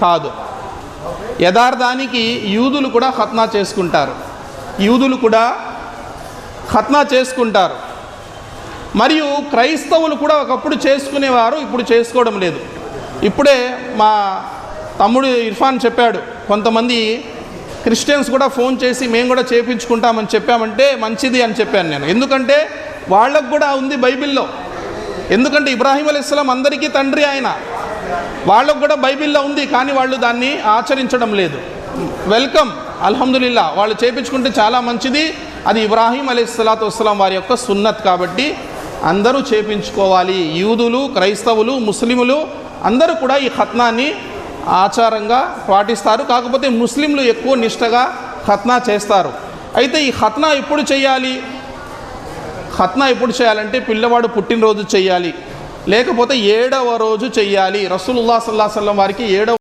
కాదు. యథార్థానికి యూదులు కూడా ఖత్నా చేసుకుంటారు. యూదులు కూడా ఖత్నా చేసుకుంటారు. మరియు క్రైస్తవులు కూడా ఒకప్పుడు చేసుకునేవారు ఇప్పుడు చేసుకోవడం లేదు. ఇప్పుడే మా తమ్ముడు ఇర్ఫాన్ చెప్పాడు కొంతమంది క్రిస్టియన్స్ కూడా ఫోన్ చేసి మేము కూడా చేపించుకుంటామని చెప్పామంటే మంచిది అని చెప్పాను నేను. ఎందుకంటే వాళ్ళకు కూడా ఉంది బైబిల్లో. ఎందుకంటే ఇబ్రాహీం అలైస్లాం అందరికీ తండ్రి ఆయన. వాళ్ళకు కూడా బైబిల్లో ఉంది కానీ వాళ్ళు దాన్ని ఆచరించడం లేదు. వెల్కమ్. అల్హమ్దులిల్లా. వాళ్ళు చేపించుకుంటే చాలా మంచిది. అది ఇబ్రాహీం అలీ సలాతు వస్సలాం వారి యొక్క సున్నత్ కాబట్టి అందరూ చేపించుకోవాలి. యూదులు క్రైస్తవులు ముస్లిములు అందరూ కూడా ఈ ఖత్నాన్ని ఆచారంగా పాటిస్తారు. కాకపోతే ముస్లింలు ఎక్కువ నిష్టగా ఖత్నా చేస్తారు. అయితే ఈ ఖత్నా ఎప్పుడు చేయాలి? ఖత్నా ఎప్పుడు చేయాలంటే పిల్లవాడు పుట్టినరోజు చేయాలి. లేకపోతే ఏడవ రోజు చెయ్యాలి. రసూలుల్లా సల్లాహ సల్లం వారికి ఏడవ